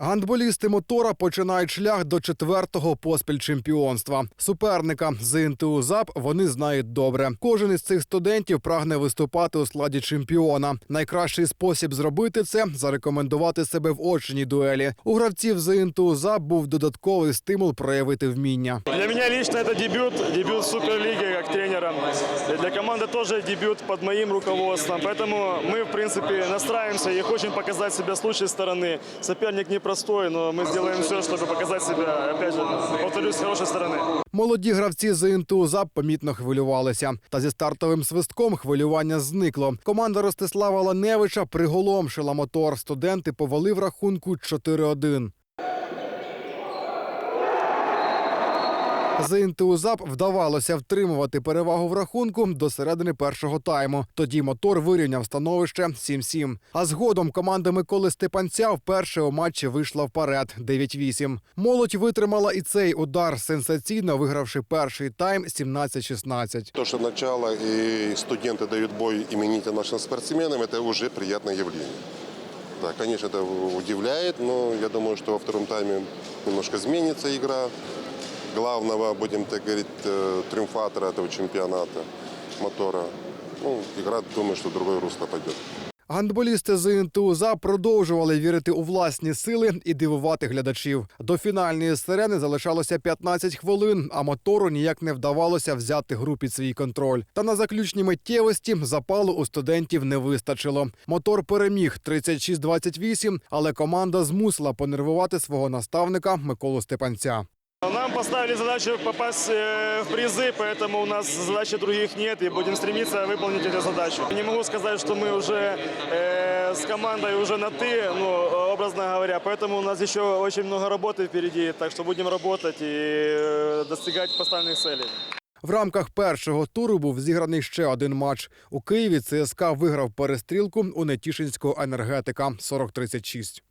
Гандболісти мотора починають шлях до четвертого поспіль чемпіонства. Суперника з ІНТУ ЗАП вони знають добре. Кожен із цих студентів прагне виступати у складі чемпіона. Найкращий спосіб зробити це зарекомендувати себе в очній дуелі. У гравців з ІНТУ ЗАП був додатковий стимул проявити вміння. Для меня лично это дебют, дебют в Суперлиге как тренера. И Для команды тоже дебют под моим руководством. Поэтому мы, в принципе, настраиваемся и хотим показать себя с лучшей стороны. Соперник непростой, но мы сделаем все, чтобы показать себя, опять же, повторюсь, с хорошей стороны. Молоді гравці з ІНТУ ЗАП помітно хвилювалися. Та зі стартовим свистком хвилювання зникло. Команда Ростислава Ланевича приголомшила мотор. Студенти повели в рахунку 4-1. З ІНТУ ЗАП вдавалося втримувати перевагу в рахунку до середини першого тайму. Тоді мотор вирівняв становище 7-7. А згодом команда Миколи Степанця вперше у матчі вийшла вперед 9-8. Молодь витримала і цей удар, сенсаційно вигравши перший тайм 17-16. То, что начало и студенты дают бой именитым нашим спортсменам, это уже приятное явление. Да, конечно, это удивляет, но я думаю, что во втором тайме немножко изменится игра. Главного, будем так говорить, э, триумфатора этого чемпионата, мотора. Ну, игра, думаю, что другое русло пойдет. Гандболісти з ІНТУ продовжували вірити у власні сили і дивувати глядачів. До фінальної сирени залишалося 15 хвилин, а мотору ніяк не вдавалося взяти гру під свій контроль. Та на заключній миттєвості запалу у студентів не вистачило. Мотор переміг 36-28, але команда змусила понервувати свого наставника Миколу Степанця. Нам поставили задачу попасть э, в призы, поэтому у нас задач других нет, и будем стремиться выполнить эту задачу. Не могу сказать, что мы уже э, с командой уже на «ты», ну, образно говоря, поэтому у нас еще очень много работы впереди, так что будем работать и э, достигать поставленных целей. В рамках першого туру був зіграний ще один матч. У Києві ЦСКА виграв перестрілку у Нетішинського енергетика 40-36.